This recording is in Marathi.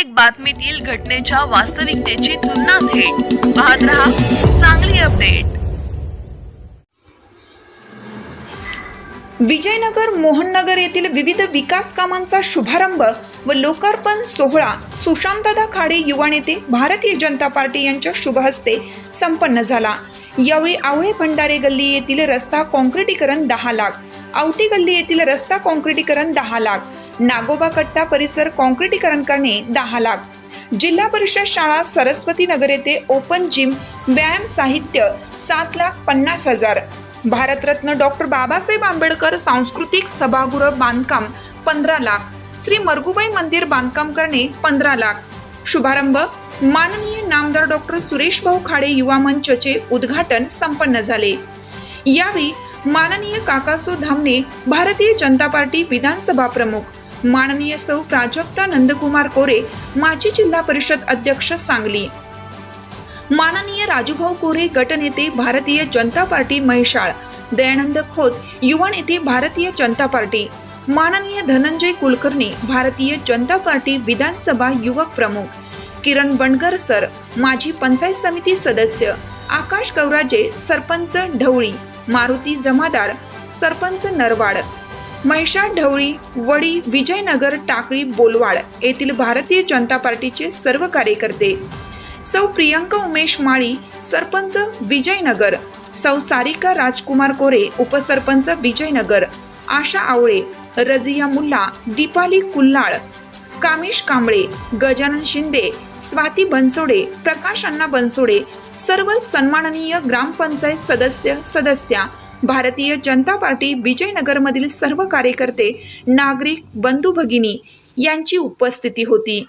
प्रत्येक बातमीतील घटनेच्या वास्तविकतेची तुलना थेट. पाहत रहा चांगली अपडेट. विजयनगर मोहननगर येथील विविध विकास कामांचा शुभारंभ व लोकार्पण सोहळा सुशांतदा खाडे युवा नेते भारतीय जनता पार्टी यांच्या शुभहस्ते संपन्न झाला. यावेळी आवळे भंडारे गल्ली येथील रस्ता काँक्रिटीकरण दहा लाख आवटी गल्ली येथील रस्ता काँक्रिटीकरण दहा लाख. नागोबा कट्टा परिसर काँक्रिटीकरण करणे दहा लाख. जिल्हा परिषद शाळा सरस्वती नगर येथे ओपन जिम व्यायाम साहित्य सात लाख पन्नास हजार. भारतरत्न डॉक्टर बाबासाहेब आंबेडकर सांस्कृतिक सभागृह बांधकाम पंधरा लाख. श्री मरगुबाई मंदिर बांधकाम करणे पंधरा लाख. शुभारंभ. माननीय नामदार डॉक्टर सुरेश भाऊ खाडे युवा मंचचे उद्घाटन संपन्न झाले. यावेळी माननीय काकासो धामणे भारतीय जनता पार्टी विधानसभा प्रमुख. माननीय सौ प्राजक्ता नंदकुमार कोरे माजी जिल्हा परिषद अध्यक्ष सांगली. माननीय राजूभाऊ कोरे गटनेते भारतीय जनता पार्टी म्हैसाळ दयानंद खोत युवा नेते भारतीय जनता पार्टी. माननीय धनंजय कुलकर्णी भारतीय जनता पार्टी विधानसभा युवक प्रमुख. किरण बंडगर सर माजी पंचायत समिती सदस्य. आकाश गौराजे सरपंच ढवळी. मारुती जमादार सरपंच नरवाड महिषा ढवळी वडी विजयनगर टाकळी बोलवाड येथील भारतीय जनता पार्टीचे सर्व कार्यकर्ते. सौ प्रियंका उमेश माळी सरपंच विजयनगर सौ सारिका राजकुमार कोरे उपसरपंच विजयनगर आशा आवळे रजिया मुल्ला दीपाली कुल्लाळ कामिश कांबळे गजानन शिंदे स्वाती बनसोडे प्रकाश अण्णा बनसोडे सर्व सन्माननीय ग्रामपंचायत सदस्य सदस्या भारतीय जनता पार्टी विजयनगरमधील सर्व कार्यकर्ते नागरिक बंधू भगिनी यांची उपस्थिती होती.